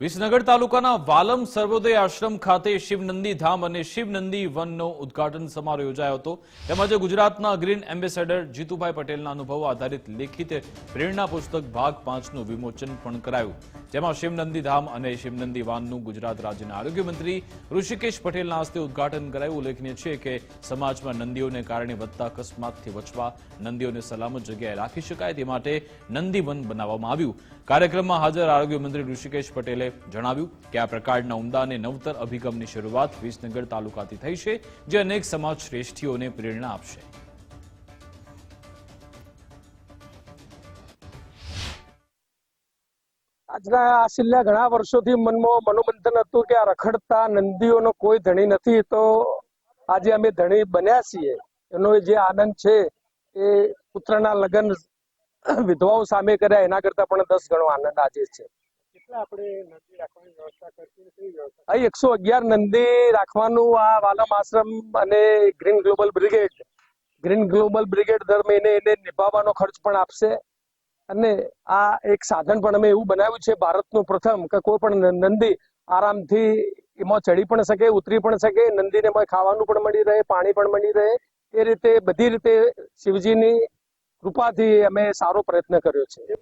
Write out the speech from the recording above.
વિસનગર તાલુકાના વાલમ સર્વોદય આશ્રમ ખાતે શિવનંદી ધામ અને શિવનંદી વનનો ઉદ્ઘાટન સમારોહ યોજાયો હતો. તેમજ ગુજરાતના ગ્રીન એમ્બેસેડર જીતુભાઈ પટેલના અનુભવો આધારિત લેખિત પ્રેરણા પુસ્તક ભાગ પાંચનું વિમોચન પણ કરાયું. જેમાં શિવનંદી ધામ અને શિવનંદી વાનનું ગુજરાત રાજ્યના આરોગ્યમંત્રી ઋષિકેશ પટેલના હસ્તે ઉદ્ઘાટન કરાયું. ઉલ્લેખનીય છે કે સમાજમાં નંદીઓને કારણે વધતા અકસ્માતથી બચવા નંદીઓને સલામત જગ્યાએ રાખી શકાય તે માટે નંદીવન બનાવવામાં આવ્યું. કાર્યક્રમમાં હાજર આરોગ્ય મંત્રી ઋષિકેશ પટેલે જણાવ્યું કે આ પ્રકારના ઉમદા અને નવતર અભિગમની શરૂઆત વિસનગર તાલુકાથી થઈ છે, જે અનેક સમાજ શ્રેષ્ઠીઓને પ્રેરણા આપશે. આજના આ છેલ્લા ઘણા વર્ષોથી મનમાં મનોમંથન હતું કે આ રખડતા નંદીઓનો કોઈ ધણી નથી, તો આજે અમે ધણી બન્યા છીએ. એનો જે આનંદ છે એ પુત્રના લગ્ન વિધવાઓ સામે કર્યા, એના કરતા પણ દસ ગણો આનંદ આજે છે. અહીં એકસો અગિયાર નંદી રાખવાનું આ વાલમ આશ્રમ અને Green Global Brigade. Green Global Brigade દર મહિને એને નિભાવવાનો ખર્ચ પણ આપશે. અને આ એક સાધન પણ અમે એવું બનાવ્યું છે ભારતનું પ્રથમ, કે કોઈ પણ નંદી આરામથી એમાં ચડી પણ શકે, ઉતરી પણ શકે, નંદીને ખાવાનું પણ મળી રહે, પાણી પણ મળી રહે. એ રીતે બધી રીતે શિવજીની કૃપાથી અમે સારો પ્રયત્ન કર્યો છે.